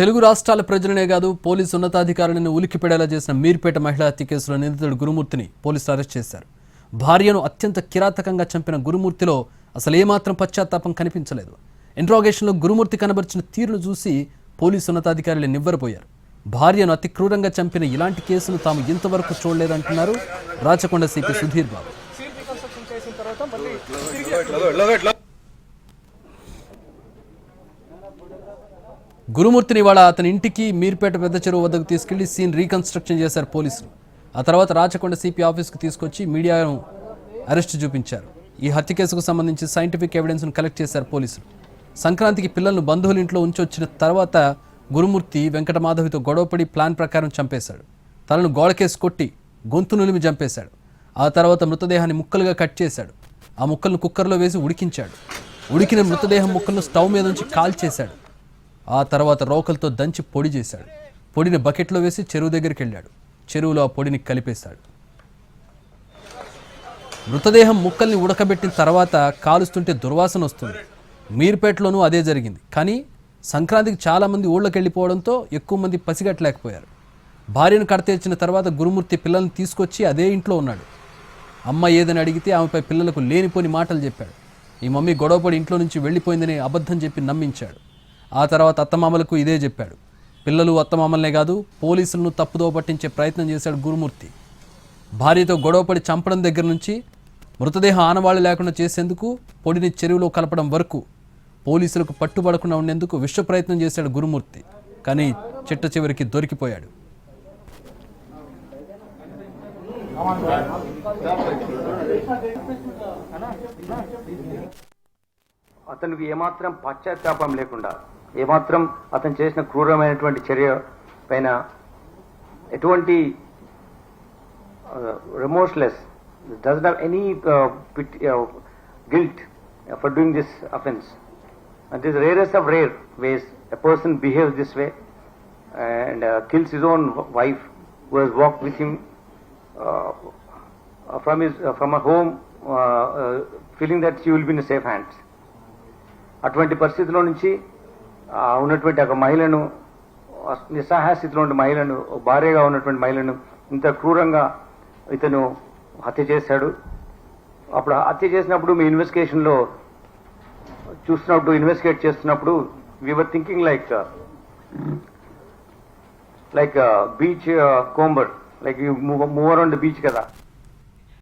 తెలుగు రాష్ట్రాల ప్రజలనే కాదు పోలీసు ఉన్నతాధికారులను ఉలిక్కిపడేలా చేసిన మీర్పేట మహిళా హత్య కేసులో నిందితుడు గురుమూర్తిని పోలీసులు అరెస్ట్ చేశారు. భార్యను అత్యంత కిరాతకంగా చంపిన గురుమూర్తిలో అసలు ఏమాత్రం పశ్చాత్తాపం కనిపించలేదు. ఇంట్రాగేషన్లో గురుమూర్తి కనబరిచిన తీరును చూసి పోలీసు ఉన్నతాధికారులు నివ్వరపోయారు. భార్యను అతి క్రూరంగా చంపిన ఇలాంటి కేసును తాము ఇంతవరకు చూడలేదంటున్నారు రాచకొండ సిపి సుధీర్ బాబు. గురుమూర్తిని ఇవాళ అతని ఇంటికి మీర్పేట పెద్ద చెరువు వద్దకు తీసుకెళ్ళి సీన్ రీకన్స్ట్రక్షన్ చేశారు పోలీసులు. ఆ తర్వాత రాచకొండ సిపి ఆఫీస్కు తీసుకొచ్చి మీడియాను అరెస్ట్ చూపించారు. ఈ హత్య కేసుకు సంబంధించి సైంటిఫిక్ ఎవిడెన్స్ను కలెక్ట్ చేశారు పోలీసులు. సంక్రాంతికి పిల్లలను బంధువుల ఇంట్లో ఉంచొచ్చిన తర్వాత గురుమూర్తి వెంకటమాధవితో గొడవపడి ప్లాన్ ప్రకారం చంపేశాడు. తలను గోడకేసి కొట్టి గొంతు నులిమి చంపేశాడు. ఆ తర్వాత మృతదేహాన్ని ముక్కలుగా కట్ చేశాడు. ఆ ముక్కలను కుక్కర్లో వేసి ఉడికించాడు. ఉడికిన మృతదేహం ముక్కలను స్టవ్ మీద నుంచి కాల్చేశాడు. ఆ తర్వాత రోకలతో దంచి పొడి చేశాడు. పొడిని బకెట్లో వేసి చెరువు దగ్గరికి వెళ్ళాడు చెరువులో ఆ పొడిని కలిపేశాడు. మృతదేహం ముక్కల్ని ఉడకబెట్టిన తర్వాత కాలుస్తుంటే దుర్వాసన వస్తుంది. మీర్పేటలోనూ అదే జరిగింది. కానీ సంక్రాంతికి చాలామంది ఊళ్ళకి వెళ్ళిపోవడంతో ఎక్కువ మంది పసిగట్టలేకపోయారు. భార్యను కడతీర్చిన తర్వాత గురుమూర్తి పిల్లల్ని తీసుకొచ్చి అదే ఇంట్లో ఉన్నాడు. అమ్మ ఏదని అడిగితే ఆమెపై పిల్లలకు లేనిపోని మాటలు చెప్పాడు. ఈ మమ్మీ గొడవపడి ఇంట్లో నుంచి వెళ్ళిపోయిందని అబద్ధం చెప్పి నమ్మించాడు. ఆ తర్వాత అత్తమామలకు ఇదే చెప్పాడు. పిల్లలు అత్తమామలనే కాదు పోలీసులను తప్పుదో పట్టించే ప్రయత్నం చేశాడు గురుమూర్తి. భార్యతో గొడవపడి చంపడం దగ్గర నుంచి మృతదేహం ఆనవాళ్ళు లేకుండా చేసేందుకు పొడిని చెరువులో కలపడం వరకు పోలీసులకు పట్టుబడకుండా ఉండేందుకు విశ్వ ప్రయత్నం చేశాడు గురుమూర్తి. కానీ చిట్ట చివరికి దొరికిపోయాడు. అతనికి ఏమాత్రం పశ్చాత్తాపం లేకుండా ఏమాత్రం అతను చేసిన క్రూరమైనటువంటి చర్య పైన ఎటువంటి remorseless does have any guilt for doing this offence and is rarest of rare ways a person behaves this way and kills his own wife who has walked with him uh, from his uh, from a home uh, uh, feeling that she will be in safe hands అటువంటి పరిస్థితిలో నుంచి ఆ, ఉన్నటువంటి ఒక మహిళను నిస్సహాయ స్థితిలో ఉన్న మహిళను భార్యగా ఉన్నటువంటి మహిళను ఇంత క్రూరంగా ఇతను హత్య చేశాడు. అప్పుడు హత్య చేసినప్పుడు మీ ఇన్వెస్టిగేషన్లో చూస్తున్నప్పుడు ఇన్వెస్టిగేట్ చేస్తున్నప్పుడు we are thinking like like beachcomber like you move move around the beach కదా.